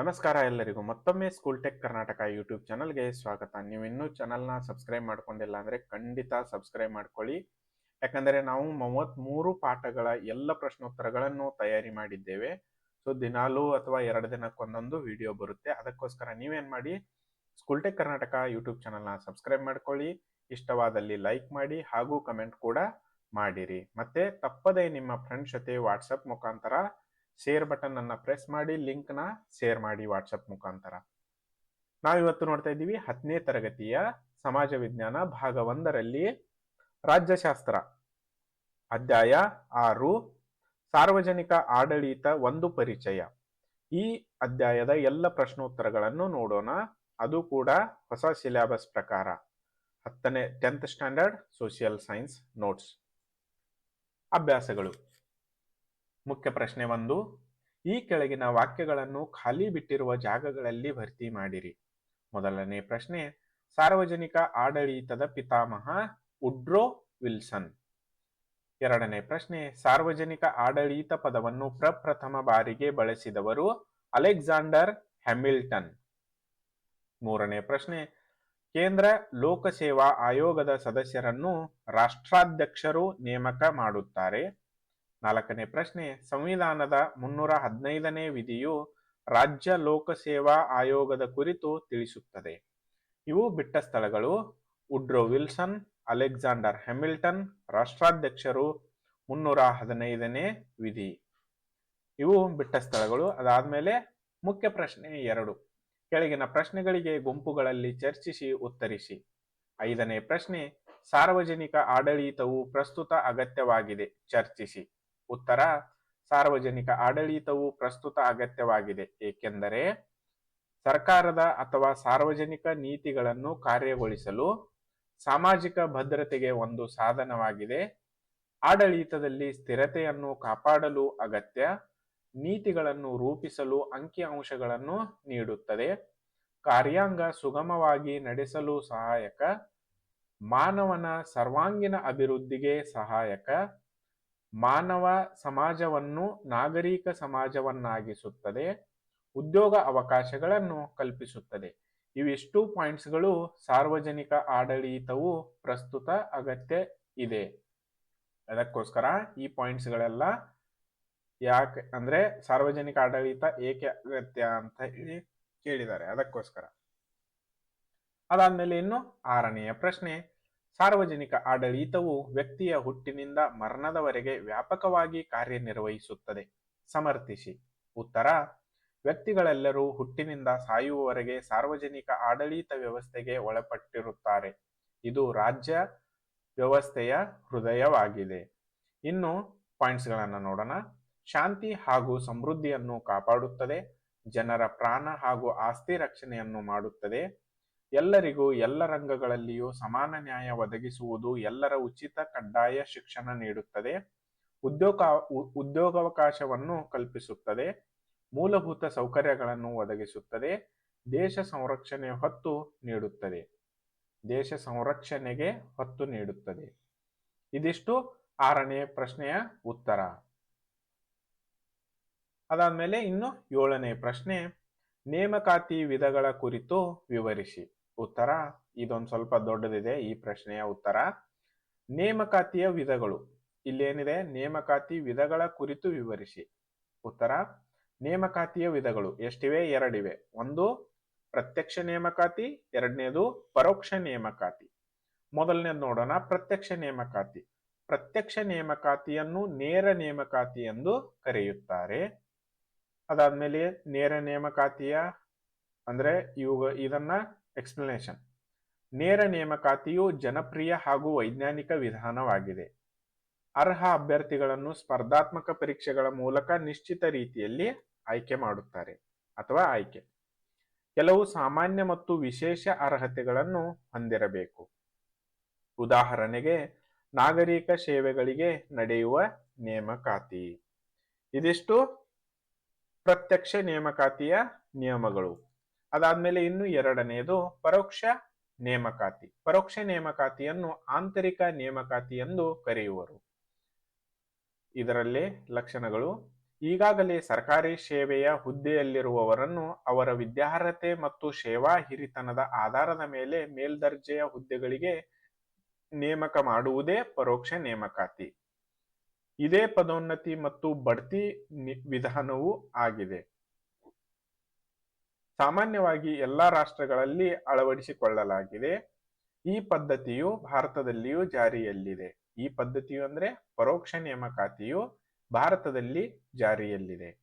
ನಮಸ್ಕಾರ ಎಲ್ಲರಿಗೂ. ಮತ್ತೊಮ್ಮೆ ಸ್ಕೂಲ್ ಟೆಕ್ ಕರ್ನಾಟಕ ಯೂಟ್ಯೂಬ್ ಚಾನಲ್ಗೆ ಸ್ವಾಗತ. ನೀವು ಇನ್ನೂ ಚಾನಲ್ನ ಸಬ್ಸ್ಕ್ರೈಬ್ ಮಾಡ್ಕೊಂಡಿಲ್ಲ ಅಂದರೆ ಖಂಡಿತ ಸಬ್ಸ್ಕ್ರೈಬ್ ಮಾಡ್ಕೊಳ್ಳಿ. ಯಾಕಂದರೆ ನಾವು ಮೂವತ್ತ್ಮೂರು ಪಾಠಗಳ ಎಲ್ಲ ಪ್ರಶ್ನೋತ್ತರಗಳನ್ನು ತಯಾರಿ ಮಾಡಿದ್ದೇವೆ. ಸೊ ದಿನಾಲೂ ಅಥವಾ ಎರಡು ದಿನಕ್ಕೊಂದೊಂದು ವಿಡಿಯೋ ಬರುತ್ತೆ. ಅದಕ್ಕೋಸ್ಕರ ನೀವೇನು ಮಾಡಿ ಸ್ಕೂಲ್ ಟೆಕ್ ಕರ್ನಾಟಕ ಯೂಟ್ಯೂಬ್ ಚಾನಲ್ನ ಸಬ್ಸ್ಕ್ರೈಬ್ ಮಾಡ್ಕೊಳ್ಳಿ. ಇಷ್ಟವಾದಲ್ಲಿ ಲೈಕ್ ಮಾಡಿ ಹಾಗೂ ಕಮೆಂಟ್ ಕೂಡ ಮಾಡಿರಿ. ಮತ್ತೆ ತಪ್ಪದೇ ನಿಮ್ಮ ಫ್ರೆಂಡ್ಸ್ ಜೊತೆ ವಾಟ್ಸಪ್ ಮುಖಾಂತರ ಶೇರ್ ಬಟನ್ ಅನ್ನ ಪ್ರೆಸ್ ಮಾಡಿ ಲಿಂಕ್ನ ಶೇರ್ ಮಾಡಿ ವಾಟ್ಸಪ್ ಮುಖಾಂತರ. ನಾವಿವತ್ತು ನೋಡ್ತಾ ಇದ್ದೀವಿ ಹತ್ತನೇ ತರಗತಿಯ ಸಮಾಜ ವಿಜ್ಞಾನ ಭಾಗ ಒಂದರಲ್ಲಿ ರಾಜ್ಯಶಾಸ್ತ್ರ. ಅಧ್ಯಾಯ ಆರು, ಸಾರ್ವಜನಿಕ ಆಡಳಿತ ಒಂದು ಪರಿಚಯ. ಈ ಅಧ್ಯಾಯದ ಎಲ್ಲ ಪ್ರಶ್ನೋತ್ತರಗಳನ್ನು ನೋಡೋಣ. ಅದು ಕೂಡ ಹೊಸ ಸಿಲೆಬಸ್ ಪ್ರಕಾರ. ಹತ್ತನೇ tenth standard social science notes ಅಭ್ಯಾಸಗಳು. ಮುಖ್ಯ ಪ್ರಶ್ನೆ ಒಂದು. ಈ ಕೆಳಗಿನ ವಾಕ್ಯಗಳನ್ನು ಖಾಲಿ ಬಿಟ್ಟಿರುವ ಜಾಗಗಳಲ್ಲಿ ಭರ್ತಿ ಮಾಡಿರಿ. ಮೊದಲನೇ ಪ್ರಶ್ನೆ, ಸಾರ್ವಜನಿಕ ಆಡಳಿತದ ಪಿತಾಮಹ ಉಡ್ರೋ ವಿಲ್ಸನ್. ಎರಡನೇ ಪ್ರಶ್ನೆ, ಸಾರ್ವಜನಿಕ ಆಡಳಿತ ಪದವನ್ನು ಪ್ರಪ್ರಥಮ ಬಾರಿಗೆ ಬಳಸಿದವರು ಅಲೆಕ್ಸಾಂಡರ್ ಹ್ಯಾಮಿಲ್ಟನ್. ಮೂರನೇ ಪ್ರಶ್ನೆ, ಕೇಂದ್ರ ಲೋಕಸೇವಾ ಆಯೋಗದ ಸದಸ್ಯರನ್ನು ರಾಷ್ಟ್ರಾಧ್ಯಕ್ಷರು ನೇಮಕ ಮಾಡುತ್ತಾರೆ. ನಾಲ್ಕನೇ ಪ್ರಶ್ನೆ, ಸಂವಿಧಾನದ ಮುನ್ನೂರ ಹದಿನೈದನೇ ವಿಧಿಯು ರಾಜ್ಯ ಲೋಕಸೇವಾ ಆಯೋಗದ ಕುರಿತು ತಿಳಿಸುತ್ತದೆ. ಇವು ಬಿಟ್ಟ ಸ್ಥಳಗಳು ಉಡ್ರೋ ವಿಲ್ಸನ್, ಅಲೆಕ್ಸಾಂಡರ್ ಹ್ಯಾಮಿಲ್ಟನ್, ರಾಷ್ಟ್ರಾಧ್ಯಕ್ಷರು ಮುನ್ನೂರ ಹದಿನೈದನೇ ವಿಧಿ. ಇವು ಬಿಟ್ಟ ಸ್ಥಳಗಳು. ಅದಾದ್ಮೇಲೆ ಮುಖ್ಯ ಪ್ರಶ್ನೆ ಎರಡು. ಕೆಳಗಿನ ಪ್ರಶ್ನೆಗಳಿಗೆ ಗುಂಪುಗಳಲ್ಲಿ ಚರ್ಚಿಸಿ ಉತ್ತರಿಸಿ. ಐದನೇ ಪ್ರಶ್ನೆ, ಸಾರ್ವಜನಿಕ ಆಡಳಿತವು ಪ್ರಸ್ತುತ ಅಗತ್ಯವಾಗಿದೆ. ಚರ್ಚಿಸಿ. ಉತ್ತರ, ಸಾರ್ವಜನಿಕ ಆಡಳಿತವು ಪ್ರಸ್ತುತ ಅಗತ್ಯವಾಗಿದೆ, ಏಕೆಂದರೆ ಸರ್ಕಾರದ ಅಥವಾ ಸಾರ್ವಜನಿಕ ನೀತಿಗಳನ್ನು ಕಾರ್ಯಗೊಳಿಸಲು ಸಾಮಾಜಿಕ ಭದ್ರತೆಗೆ ಒಂದು ಸಾಧನವಾಗಿದೆ. ಆಡಳಿತದಲ್ಲಿ ಸ್ಥಿರತೆಯನ್ನು ಕಾಪಾಡಲು ಅಗತ್ಯ, ನೀತಿಗಳನ್ನು ರೂಪಿಸಲು ಅಂಕಿಅಂಶಗಳನ್ನು ನೀಡುತ್ತದೆ. ಕಾರ್ಯಾಂಗ ಸುಗಮವಾಗಿ ನಡೆಸಲು ಸಹಾಯಕ, ಮಾನವನ ಸರ್ವಾಂಗೀಣ ಅಭಿವೃದ್ಧಿಗೆ ಸಹಾಯಕ ಮಾನವ ಸಮಾಜವನ್ನು ನಾಗರಿಕ ಸಮಾಜವನ್ನಾಗಿಸುತ್ತದೆ, ಉದ್ಯೋಗ ಅವಕಾಶಗಳನ್ನು ಕಲ್ಪಿಸುತ್ತದೆ. ಇವಿಷ್ಟು ಪಾಯಿಂಟ್ಸ್ಗಳು ಸಾರ್ವಜನಿಕ ಆಡಳಿತವು ಪ್ರಸ್ತುತ ಅಗತ್ಯ ಇದೆ. ಅದಕ್ಕೋಸ್ಕರ ಈ ಪಾಯಿಂಟ್ಸ್ಗಳೆಲ್ಲ ಯಾಕೆ ಅಂದ್ರೆ ಸಾರ್ವಜನಿಕ ಆಡಳಿತ ಏಕೆ ಅಗತ್ಯ ಅಂತ ಹೇಳಿ ಕೇಳಿದ್ದಾರೆ. ಅದಕ್ಕೋಸ್ಕರ. ಅದಾದ್ಮೇಲೆ ಇನ್ನು ಆರನೆಯ ಪ್ರಶ್ನೆ ಸಾರ್ವಜನಿಕ ಆಡಳಿತವು ವ್ಯಕ್ತಿಯ ಹುಟ್ಟಿನಿಂದ ಮರಣದವರೆಗೆ ವ್ಯಾಪಕವಾಗಿ ಕಾರ್ಯನಿರ್ವಹಿಸುತ್ತದೆ. ಸಮರ್ಥಿಸಿ. ಉತ್ತರ. ವ್ಯಕ್ತಿಗಳೆಲ್ಲರೂ ಹುಟ್ಟಿನಿಂದ ಸಾಯುವವರೆಗೆ ಸಾರ್ವಜನಿಕ ಆಡಳಿತ ವ್ಯವಸ್ಥೆಗೆ ಒಳಪಟ್ಟಿರುತ್ತಾರೆ. ಇದು ರಾಜ್ಯ ವ್ಯವಸ್ಥೆಯ ಹೃದಯವಾಗಿದೆ. ಇನ್ನು ಪಾಯಿಂಟ್ಸ್ಗಳನ್ನು ನೋಡೋಣ. ಶಾಂತಿ ಹಾಗೂ ಸಮೃದ್ಧಿಯನ್ನು ಕಾಪಾಡುತ್ತದೆ. ಜನರ ಪ್ರಾಣ ಹಾಗೂ ಆಸ್ತಿ ರಕ್ಷಣೆಯನ್ನು ಮಾಡುತ್ತದೆ. ಎಲ್ಲರಿಗೂ ಎಲ್ಲ ರಂಗಗಳಲ್ಲಿಯೂ ಸಮಾನ ನ್ಯಾಯ ಒದಗಿಸುವುದು ಎಲ್ಲರ ಉಚಿತ ಕಡ್ಡಾಯ ಶಿಕ್ಷಣ ನೀಡುತ್ತದೆ. ಉದ್ಯೋಗ ಉದ್ಯೋಗಾವಕಾಶವನ್ನು ಕಲ್ಪಿಸುತ್ತದೆ. ಮೂಲಭೂತ ಸೌಕರ್ಯಗಳನ್ನು ಒದಗಿಸುತ್ತದೆ. ದೇಶ ಸಂರಕ್ಷಣೆ ಹೊತ್ತು ನೀಡುತ್ತದೆ. ದೇಶ ಸಂರಕ್ಷಣೆಗೆ ಹೊತ್ತು ನೀಡುತ್ತದೆ. ಇದಿಷ್ಟು ಆರನೇ ಪ್ರಶ್ನೆಯ ಉತ್ತರ. ಅದಾದ್ಮೇಲೆ ಇನ್ನು ಏಳನೇ ಪ್ರಶ್ನೆ ನೇಮಕಾತಿ ವಿಧಗಳ ಕುರಿತು ವಿವರಿಸಿ. ಉತ್ತರ, ಇದೊಂದು ಸ್ವಲ್ಪ ದೊಡ್ಡದಿದೆ, ಈ ಪ್ರಶ್ನೆಯ ಉತ್ತರ. ನೇಮಕಾತಿಯ ವಿಧಗಳು. ಇಲ್ಲೇನಿದೆ? ನೇಮಕಾತಿ ವಿಧಗಳ ಕುರಿತು ವಿವರಿಸಿ. ಉತ್ತರ, ನೇಮಕಾತಿಯ ವಿಧಗಳು. ಎಷ್ಟಿವೆ? ಎರಡಿವೆ. ಒಂದು, ಪ್ರತ್ಯಕ್ಷ ನೇಮಕಾತಿ. ಎರಡನೇದು, ಪರೋಕ್ಷ ನೇಮಕಾತಿ. ಮೊದಲನೇದು ನೋಡೋಣ. ಪ್ರತ್ಯಕ್ಷ ನೇಮಕಾತಿ. ಪ್ರತ್ಯಕ್ಷ ನೇಮಕಾತಿಯನ್ನು ನೇರ ನೇಮಕಾತಿ ಎಂದು ಕರೆಯುತ್ತಾರೆ. ಅದಾದ್ಮೇಲೆ ನೇರ ನೇಮಕಾತಿಯ ಅಂದ್ರೆ ಇವು ಇದನ್ನ ಎಕ್ಸ್ಪ್ಲನೇಷನ್ ನೇರ ನೇಮಕಾತಿಯು ಜನಪ್ರಿಯ ಹಾಗೂ ವೈಜ್ಞಾನಿಕ ವಿಧಾನವಾಗಿದೆ. ಅರ್ಹ ಅಭ್ಯರ್ಥಿಗಳನ್ನು ಸ್ಪರ್ಧಾತ್ಮಕ ಪರೀಕ್ಷೆಗಳ ಮೂಲಕ ನಿಶ್ಚಿತ ರೀತಿಯಲ್ಲಿ ಆಯ್ಕೆ ಮಾಡುತ್ತಾರೆ ಅಥವಾ ಆಯ್ಕೆ. ಕೆಲವು ಸಾಮಾನ್ಯ ಮತ್ತು ವಿಶೇಷ ಅರ್ಹತೆಗಳನ್ನು ಹೊಂದಿರಬೇಕು. ಉದಾಹರಣೆಗೆ, ನಾಗರಿಕ ಸೇವೆಗಳಿಗೆ ನಡೆಯುವ ನೇಮಕಾತಿ. ಇದಿಷ್ಟು ಪ್ರತ್ಯಕ್ಷ ನೇಮಕಾತಿಯ ನಿಯಮಗಳು. ಅದಾದ್ಮೇಲೆ ಇನ್ನು ಎರಡನೆಯದು ಪರೋಕ್ಷ ನೇಮಕಾತಿ. ಪರೋಕ್ಷ ನೇಮಕಾತಿಯನ್ನು ಆಂತರಿಕ ನೇಮಕಾತಿ ಎಂದು ಕರೆಯುವರು. ಇದರಲ್ಲಿ ಲಕ್ಷಣಗಳು. ಈಗಾಗಲೇ ಸರ್ಕಾರಿ ಸೇವೆಯ ಹುದ್ದೆಯಲ್ಲಿರುವವರನ್ನು ಅವರ ವಿದ್ಯಾರ್ಹತೆ ಮತ್ತು ಸೇವಾ ಹಿರಿತನದ ಆಧಾರದ ಮೇಲೆ ಮೇಲ್ದರ್ಜೆಯ ಹುದ್ದೆಗಳಿಗೆ ನೇಮಕ ಮಾಡುವುದೇ ಪರೋಕ್ಷ ನೇಮಕಾತಿ. ಇದೇ ಪದೋನ್ನತಿ ಮತ್ತು ಬಡ್ತಿ ವಿಧಾನವೂ ಆಗಿದೆ. ಸಾಮಾನ್ಯವಾಗಿ ಎಲ್ಲಾ ರಾಷ್ಟ್ರಗಳಲ್ಲಿ ಅಳವಡಿಸಿಕೊಳ್ಳಲಾಗಿದೆ. ಈ ಪದ್ಧತಿಯು ಭಾರತದಲ್ಲಿಯೂ ಜಾರಿಯಲ್ಲಿದೆ. ಈ ಪದ್ಧತಿಯು ಅಂದ್ರೆ ಪರೋಕ್ಷ ನೇಮಕಾತಿಯು ಭಾರತದಲ್ಲಿ ಜಾರಿಯಲ್ಲಿದೆ.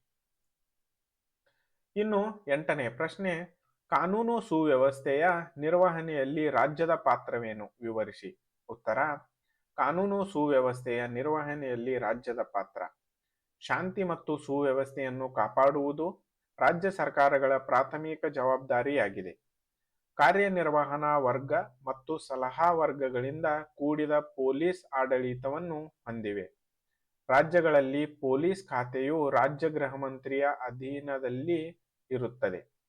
ಇನ್ನು ಎಂಟನೇ ಪ್ರಶ್ನೆ, ಕಾನೂನು ಸುವ್ಯವಸ್ಥೆಯ ನಿರ್ವಹಣೆಯಲ್ಲಿ ರಾಜ್ಯದ ಪಾತ್ರವೇನು? ವಿವರಿಸಿ. ಉತ್ತರ, ಕಾನೂನು ಸುವ್ಯವಸ್ಥೆಯ ನಿರ್ವಹಣೆಯಲ್ಲಿ ರಾಜ್ಯದ ಪಾತ್ರ. ಶಾಂತಿ ಮತ್ತು ಸುವ್ಯವಸ್ಥೆಯನ್ನು ಕಾಪಾಡುವುದು ರಾಜ್ಯ ಸರ್ಕಾರಗಳ ಪ್ರಾಥಮಿಕ ಜವಾಬ್ದಾರಿಯಾಗಿದೆ. ಕಾರ್ಯನಿರ್ವಹಣಾ ವರ್ಗ ಮತ್ತು ಸಲಹಾ ವರ್ಗಗಳಿಂದ ಕೂಡಿದ ಪೊಲೀಸ್ ಆಡಳಿತವನ್ನು ಹೊಂದಿವೆ. ರಾಜ್ಯಗಳಲ್ಲಿ ಪೊಲೀಸ್ ಖಾತೆಯು ರಾಜ್ಯ ಗೃಹ ಮಂತ್ರಿಯ ಅಧೀನದಲ್ಲಿ ಇರುತ್ತದೆ.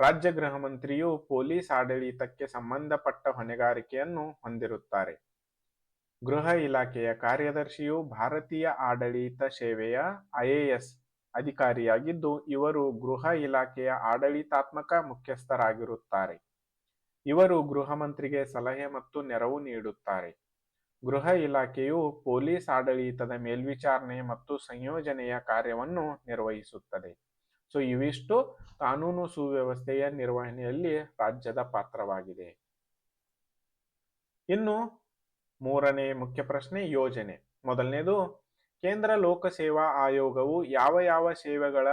ರಾಜ್ಯ ಗೃಹ ಮಂತ್ರಿಯು ಪೊಲೀಸ್ ಆಡಳಿತಕ್ಕೆ ಸಂಬಂಧಪಟ್ಟ ಹೊಣೆಗಾರಿಕೆಯನ್ನು ಹೊಂದಿರುತ್ತಾರೆ. ಗೃಹ ಇಲಾಖೆಯ ಕಾರ್ಯದರ್ಶಿಯು ಭಾರತೀಯ ಆಡಳಿತ ಸೇವೆಯ ಐಎಎಸ್ ಅಧಿಕಾರಿಯಾಗಿದ್ದು, ಇವರು ಗೃಹ ಇಲಾಖೆಯ ಆಡಳಿತಾತ್ಮಕ ಮುಖ್ಯಸ್ಥರಾಗಿರುತ್ತಾರೆ. ಇವರು ಗೃಹ ಮಂತ್ರಿಗೆ ಸಲಹೆ ಮತ್ತು ನೆರವು ನೀಡುತ್ತಾರೆ. ಗೃಹ ಇಲಾಖೆಯು ಪೊಲೀಸ್ ಆಡಳಿತದ ಮೇಲ್ವಿಚಾರಣೆ ಮತ್ತು ಸಂಯೋಜನೆಯ ಕಾರ್ಯವನ್ನು ನಿರ್ವಹಿಸುತ್ತದೆ. ಸೊ, ಇವಿಷ್ಟು ಕಾನೂನು ಸುವ್ಯವಸ್ಥೆಯ ನಿರ್ವಹಣೆಯಲ್ಲಿ ರಾಜ್ಯದ ಪಾತ್ರವಾಗಿದೆ. ಇನ್ನು ಮೂರನೇ ಮುಖ್ಯ ಪ್ರಶ್ನೆ ಯೋಜನೆ. ಮೊದಲನೇದು ಕೇಂದ್ರ ಲೋಕಸೇವಾ ಆಯೋಗವು ಯಾವ ಯಾವ ಸೇವೆಗಳ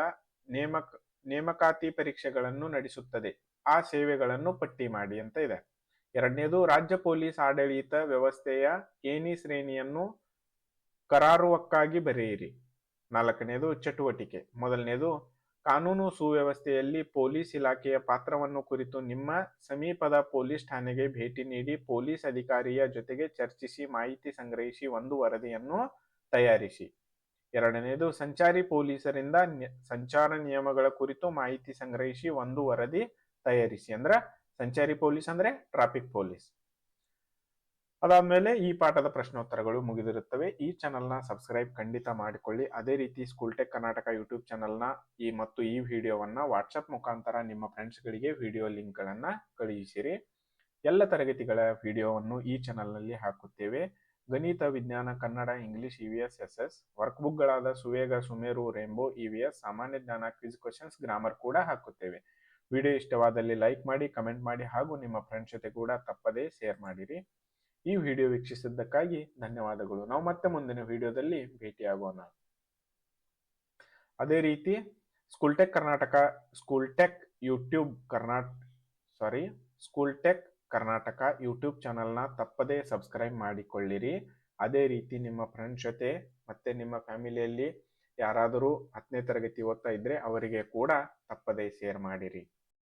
ನೇಮಕ, ನೇಮಕಾತಿ ಪರೀಕ್ಷೆಗಳನ್ನು ನಡೆಸುತ್ತದೆ, ಆ ಸೇವೆಗಳನ್ನು ಪಟ್ಟಿ ಮಾಡಿ ಅಂತ ಇದೆ. ಎರಡನೇದು, ರಾಜ್ಯ ಪೊಲೀಸ್ ಆಡಳಿತ ವ್ಯವಸ್ಥೆಯ ಏನಿ ಶ್ರೇಣಿಯನ್ನು ಕರಾರುವಕ್ಕಾಗಿ ಬರೆಯಿರಿ. ನಾಲ್ಕನೇದು, ಚಟುವಟಿಕೆ. ಮೊದಲನೇದು, ಕಾನೂನು ಸುವ್ಯವಸ್ಥೆಯಲ್ಲಿ ಪೊಲೀಸ್ ಇಲಾಖೆಯ ಪಾತ್ರವನ್ನು ಕುರಿತು ನಿಮ್ಮ ಸಮೀಪದ ಪೊಲೀಸ್ ಠಾಣೆಗೆ ಭೇಟಿ ನೀಡಿ ಪೊಲೀಸ್ ಅಧಿಕಾರಿಯ ಜೊತೆಗೆ ಚರ್ಚಿಸಿ ಮಾಹಿತಿ ಸಂಗ್ರಹಿಸಿ ಒಂದು ವರದಿಯನ್ನು ತಯಾರಿಸಿ. ಎರಡನೆಯದು ಸಂಚಾರಿ ಪೊಲೀಸರಿಂದ ಸಂಚಾರ ನಿಯಮಗಳ ಕುರಿತು ಮಾಹಿತಿ ಸಂಗ್ರಹಿಸಿ ಒಂದು ವರದಿ ತಯಾರಿಸಿ ಅಂದ್ರೆ ಸಂಚಾರಿ ಪೊಲೀಸ್ ಅಂದ್ರೆ ಟ್ರಾಫಿಕ್ ಪೊಲೀಸ್. ಅದಾದ್ಮೇಲೆ ಈ ಪಾಠದ ಪ್ರಶ್ನೋತ್ತರಗಳು ಮುಗಿದಿರುತ್ತವೆ. ಈ ಚಾನಲ್ನ ಸಬ್ಸ್ಕ್ರೈಬ್ ಖಂಡಿತ ಮಾಡಿಕೊಳ್ಳಿ. ಅದೇ ರೀತಿ ಸ್ಕೂಲ್ ಟೆಕ್ ಕರ್ನಾಟಕ ಯೂಟ್ಯೂಬ್ ಚಾನಲ್ನ ಈ ಮತ್ತು ಈ ವಿಡಿಯೋವನ್ನ ವಾಟ್ಸಪ್ ಮುಖಾಂತರ ನಿಮ್ಮ ಫ್ರೆಂಡ್ಸ್ಗಳಿಗೆ ವಿಡಿಯೋ ಲಿಂಕ್ಗಳನ್ನ ಕಳುಹಿಸಿರಿ ಎಲ್ಲ ತರಗತಿಗಳ ವಿಡಿಯೋವನ್ನು ಈ ಚಾನಲ್ನಲ್ಲಿ ಹಾಕುತ್ತೇವೆ. ಗಣಿತ, ವಿಜ್ಞಾನ, Kannada, English V S S S work ಬುಕ್ಗಳಾದ Suvega, Sumeru, rainbow E V S ಸಾಮಾನ್ಯ ಜ್ಞಾನ, ಕ್ವಿಜ್ ಕ್ವಶನ್ಸ್, ಗ್ರಾಮರ್ ಕೂಡ ಹಾಕುತ್ತೇವೆ. ವಿಡಿಯೋ ಇಷ್ಟವಾದಲ್ಲಿ ಲೈಕ್ ಮಾಡಿ, ಕಮೆಂಟ್ ಮಾಡಿ ಹಾಗೂ ನಿಮ್ಮ ಫ್ರೆಂಡ್ಸ್ ಜೊತೆ ಕೂಡ ತಪ್ಪದೇ ಶೇರ್ ಮಾಡಿರಿ. ಈ ವಿಡಿಯೋ ವೀಕ್ಷಿಸಿದ್ದಕ್ಕಾಗಿ ಧನ್ಯವಾದಗಳು. ನಾವು ಮತ್ತೆ ಮುಂದಿನ ವಿಡಿಯೋದಲ್ಲಿ ಭೇಟಿಯಾಗೋಣ. ಅದೇ ರೀತಿ, school tech Karnataka, school tech YouTube Karnataka sorry school tech Karnataka YouTube ಚಾನಲ್ನ ತಪ್ಪದೇ ಸಬ್ಸ್ಕ್ರೈಬ್ ಮಾಡಿಕೊಳ್ಳಿರಿ. ಅದೇ ರೀತಿ ನಿಮ್ಮ ಫ್ರೆಂಡ್ಸ್ ಜೊತೆ ಮತ್ತೆ ನಿಮ್ಮ ಫ್ಯಾಮಿಲಿಯಲ್ಲಿ ಯಾರಾದರೂ ಹತ್ತನೇ ತರಗತಿ ಓದ್ತಾ ಇದ್ದರೆ ಅವರಿಗೆ ಕೂಡ ತಪ್ಪದೇ ಶೇರ್ ಮಾಡಿರಿ.